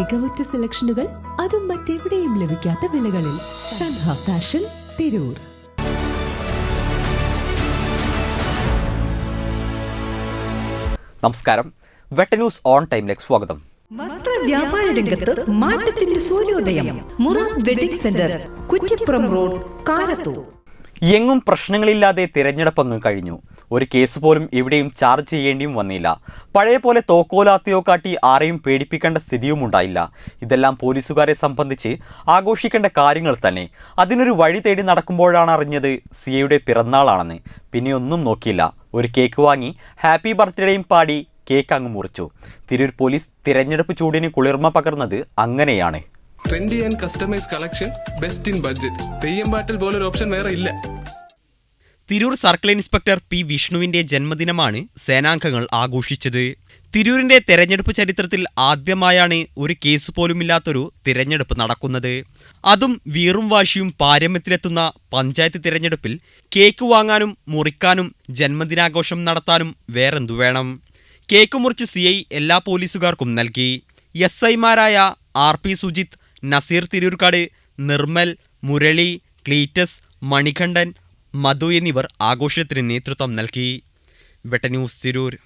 മികവുറ്റ സെലക്ഷനുകൾ അതും മറ്റെവിടെയും ലഭിക്കാത്ത വിലകളിൽ സൻഹ ഫാഷൻ തിരൂർ. നമസ്കാരം. വെട്ട ന്യൂസ് ഓൺ ടൈമിലേക്ക് സ്വാഗതം. വസ്ത്ര വ്യാപാര രംഗത്ത് മാറ്റത്തിന്റെ സൂര്യോദയം. മുറ wedding centre Kuttippuram road Karathur. എങ്ങും പ്രശ്നങ്ങളില്ലാതെ തിരഞ്ഞെടുപ്പൊന്നും കഴിഞ്ഞു. ഒരു കേസ് പോലും എവിടെയും ചാർജ് ചെയ്യേണ്ടിയും വന്നില്ല. പഴയ പോലെ തോക്കോലാത്തിയോ കാട്ടി ആരെയും പേടിപ്പിക്കേണ്ട സ്ഥിതിയും ഉണ്ടായില്ല. ഇതെല്ലാം പോലീസുകാരെ സംബന്ധിച്ച് ആഘോഷിക്കേണ്ട കാര്യങ്ങൾ തന്നെ. അതിനൊരു വഴി തേടി നടക്കുമ്പോഴാണ് അറിഞ്ഞത് സിയയുടെ പിറന്നാളാണെന്ന്. പിന്നെ ഒന്നും നോക്കിയില്ല. ഒരു കേക്ക് വാങ്ങി ഹാപ്പി ബർത്ത്ഡേയും പാടി കേക്ക് അങ്ങ് മുറിച്ചു. തിരൂർ പോലീസ് തിരഞ്ഞെടുപ്പ് ചൂടിന് കുളിർമ പകർന്നത് അങ്ങനെയാണ്. Trendy and customise collection best in budget theyyam പാട്ടിൽ പോലൊരു ഓപ്ഷൻ വേറെ ഇല്ല. തിരൂർ സർക്കിൾ ഇൻസ്പെക്ടർ പി വിഷ്ണുവിന്റെ ജന്മദിനമാണ് സേനാംഗങ്ങൾ ആഘോഷിച്ചത്. തിരൂരിന്റെ തെരഞ്ഞെടുപ്പ് ചരിത്രത്തിൽ ആദ്യമായാണ് ഒരു കേസ് പോലുമില്ലാത്തൊരു തിരഞ്ഞെടുപ്പ് നടക്കുന്നത്. അതും വീറും വാശിയും പാരമ്യത്തിലെത്തുന്ന പഞ്ചായത്ത് തിരഞ്ഞെടുപ്പിൽ കേക്ക് വാങ്ങാനും മുറിക്കാനും ജന്മദിനാഘോഷം നടത്താനും വേറെന്തു വേണം? കേക്ക് മുറിച്ച് സി എല്ലാ പോലീസുകാർക്കും നൽകി. എസ് ഐമാരായ ആർ പി സുജിത്ത് നസീർ തിരൂർക്കാട് നിർമ്മൽ മുരളി ക്ലീറ്റസ് മണികണ്ഠൻ മധു എന്നിവർ ആഘോഷത്തിന് നേതൃത്വം നൽകി. വെട്ടന്യൂസ് തിരൂർ.